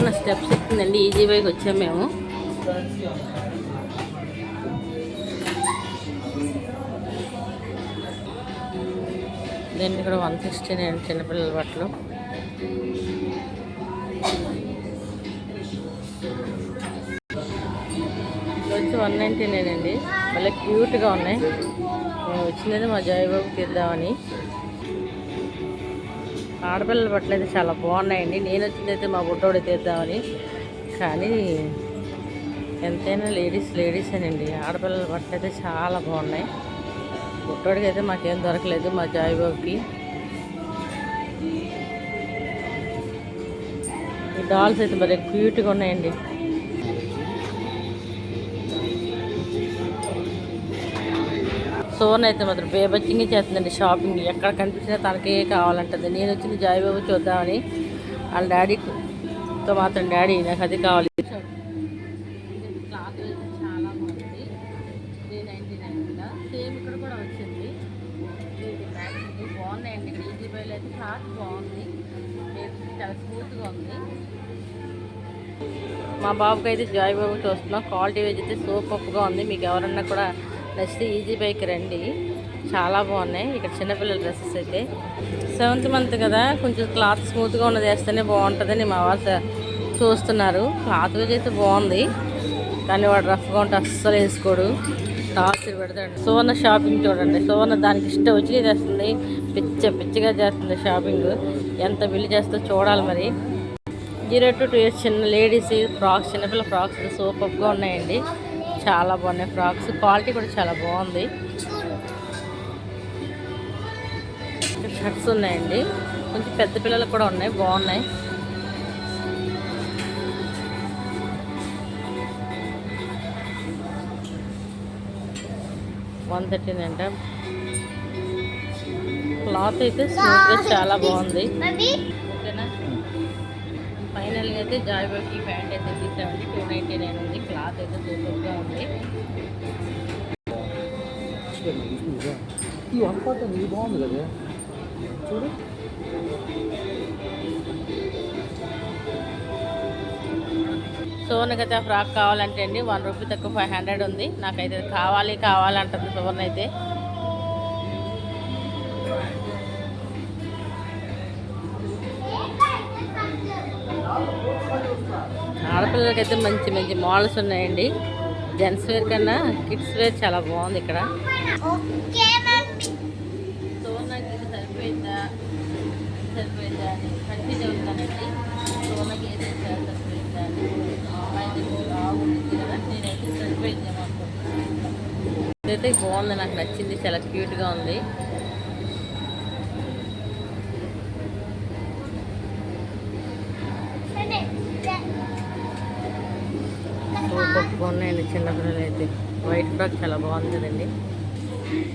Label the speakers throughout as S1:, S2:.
S1: ఉన్న స్టెప్స్ చెప్తుందండి ఈజీ వైకి వచ్చాము మేము. దీన్ని ఇక్కడ వన్ సిక్స్టీ నైన్ చిన్నపిల్లల బట్టలు. వచ్చి వన్ నైంటీ నైన్ అండి. మళ్ళీ క్యూట్గా ఉన్నాయి. మేము వచ్చిందని మా జాయిబాబుకి ఇద్దామని. ఆడపిల్లల బట్టలు అయితే చాలా బాగున్నాయండి. నేను వచ్చిందైతే మా బుడ్డోడి తీద్దామని. కానీ ఎంతైనా లేడీస్ లేడీస్ అండి ఆడపిల్లల బట్టలు అయితే చాలా బాగున్నాయి. బుట్టోడికి అయితే మాకేం దొరకలేదు మా జాయిబాబుకి ఈ డాల్స్ అయితే మరి క్యూట్గా ఉన్నాయండి. సోన్ అయితే మాత్రం బేబచ్చింగ్ చేస్తుందండి షాపింగ్. ఎక్కడ కనిపించినా తనకే కావాలంటుంది. నేను వచ్చిన జాయిబాబు చూద్దామని. వాళ్ళ డాడీతో మాత్రం డాడీ నాకు అది కావాలి. క్లాత్ చాలా బాగుంది. త్రీ నైంటీ నైన్ సేమ్ ఇక్కడ కూడా వచ్చింది. బాగున్నాయండి. ఇక్కడ ఈజీ బైల్ అయితే క్లాత్ బాగుంది. చాలా స్మూత్గా ఉంది. మా బాబుకి అయితే జాయిబాబు చూస్తున్నాం. క్వాలిటీ వేజ్ అయితే సూపర్గా ఉంది. మీకు ఎవరన్నా కూడా నచ్చితే ఈజీ బైక్ రండి. చాలా బాగున్నాయి. ఇక్కడ చిన్నపిల్లల డ్రెస్సెస్ అయితే. సెవెంత్ మంత్ కదా. కొంచెం క్లాత్ స్మూత్గా ఉన్నది వేస్తేనే బాగుంటుందని మా వాళ్ళు చూస్తున్నారు. క్లాత్ వేజ్ అయితే బాగుంది. కానీ వాడు రఫ్గా ఉంటే అస్సలు వేసుకోడు. టార్చర్ పెడతాడు. సువర్ణ షాపింగ్ చూడండి. సువర్ణ దానికి ఇష్టం వచ్చి చేస్తుంది. పిచ్చ పిచ్చగా చేస్తుంది షాపింగ్. ఎంత బిల్లు చేస్తో చూడాలి మరి. జీరో టు టూ ఇయర్స్ చిన్న లేడీస్ ఫ్రాక్స్ చిన్నపిల్ల ఫ్రాక్స్ సూపర్గా ఉన్నాయండి. చాలా బాగున్నాయి ఫ్రాక్స్. క్వాలిటీ కూడా చాలా బాగుంది. షర్ట్స్ ఉన్నాయండి. కొంచెం పెద్ద పిల్లలకు కూడా ఉన్నాయి బాగున్నాయి. వన్ థర్టీన్ అంట. క్లాత్ అయితే స్మూత్గా చాలా బాగుంది. ఓకేనా? ఫైనల్గా అయితే జాయ్బాకి ప్యాంట్ అయితే తీసామండి. టూ నైంటీ నైన్ అయితే సూపర్గా ఉంది.
S2: ఈ ఇది బాగుంది కదా. చూడు.
S1: సువర్ణకైతే ఫ్రాక్ కావాలంటే అండి వన్ రూపీ తక్కువ ఫైవ్ హండ్రెడ్ ఉంది. నాకైతే కావాలి కావాలంటుంది సువర్ణ అయితే. ఆడపిల్లలకైతే మంచి మంచి మోడల్స్ ఉన్నాయండి. జెంట్స్ వేర్ కన్నా కిడ్స్ వేర్ చాలా బాగుంది ఇక్కడ. సువర్ణకి ఇది సరిపోయిందా? సరిపోయిందా అని కన్ఫ్యూజ్ అవుతానండి సువర్ణకి ఏది సరిపోయిందా అని. అమ్మాయిది బాగుంది కదా నేనైతే సరిపోయిందేమో అనుకుంటున్నాను ఇదైతే బాగుంది. నాకు నచ్చింది. చాలా క్యూట్గా ఉంది. బాగున్నాయండి చిన్న పిల్లలు అయితే. వైట్ ఫ్రాక్ చాలా బాగుంది కదండి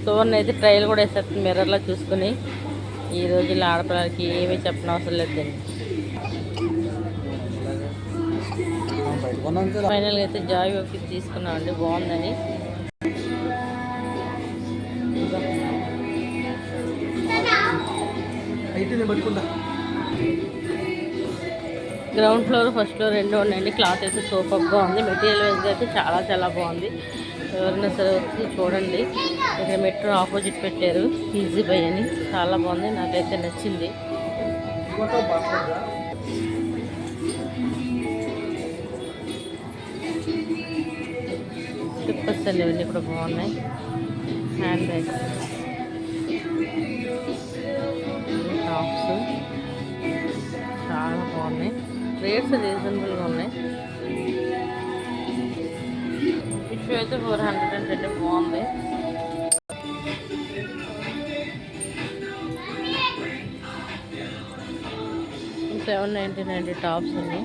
S1: సువర్ణ అయితే ట్రయల్ కూడా వేసేస్తుంది మిర్రర్లో చూసుకుని. ఈ రోజుల్లో ఆడపిల్లలకి ఏమీ చెప్పిన అవసరం లేదండి ఫైనల్గా అయితే జాయ్ ఓకే తీసుకున్నామండి బాగుందని
S2: అయితే నేను పట్టుకుంటా
S1: గ్రౌండ్ ఫ్లోర్ ఫస్ట్ ఫ్లోర్ రెండు ఉన్నాయండి. క్లాత్ అయితే సూపర్గా ఉంది. మెటీరియల్ వైజ్ అయితే చాలా చాలా బాగుంది. ఎవరైనా సరే వచ్చి చూడండి. ఇక్కడ మెట్రో ఆపోజిట్ పెట్టారు. ఈజీ బై అని. చాలా బాగుంది. నాకైతే నచ్చింది. స్లిప్పర్స్ అండి ఇవన్నీ కూడా బాగున్నాయి. హ్యాండ్ బ్యాగ్స్ రీజనబుల్గా ఉన్నాయి. ఫిష్ అయితే ఫోర్ హండ్రెడ్ అండ్ ట్వంటీ బాగుంది. సెవెన్ నైంటీ నైన్ టాప్స్ ఉన్నాయి.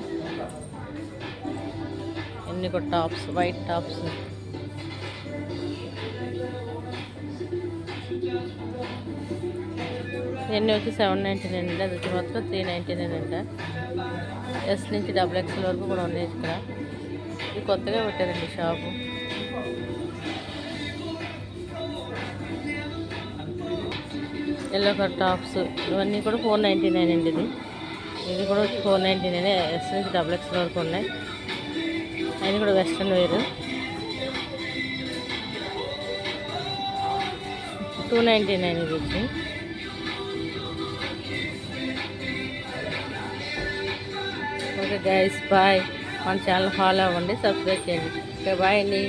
S1: ఎన్ని కూడా టాప్స్ వైట్ టాప్స్ ఎన్ని వచ్చి సెవెన్ నైంటీ నైన్ అండి అది వచ్చి మాత్రం త్రీ నైంటీ నైన్ అంట. ఎస్ నుంచి డబుల్ ఎక్స్ఎల్ వరకు కూడా ఉన్నాయి ఇక్కడ. ఇది కొత్తగా పెట్టారండి షాపు. ఎల్లో కలర్ టాప్స్ ఇవన్నీ కూడా ఫోర్ నైంటీ నైన్ అండి ఇది. ఇది కూడా వచ్చి ఫోర్ నైంటీ నైన్ ఎస్ నుంచి డబుల్ ఎక్స్ వరకు ఉన్నాయి. అవి కూడా వెస్ట్రన్ వేరు. టూ నైంటీ నైన్ ఇది వచ్చి. ఓకే గైస్ బాయ్ మన ఛానల్ ఫాలో అవ్వండి సబ్స్క్రైబ్ చేయండి ఓకే బాయ్ అండి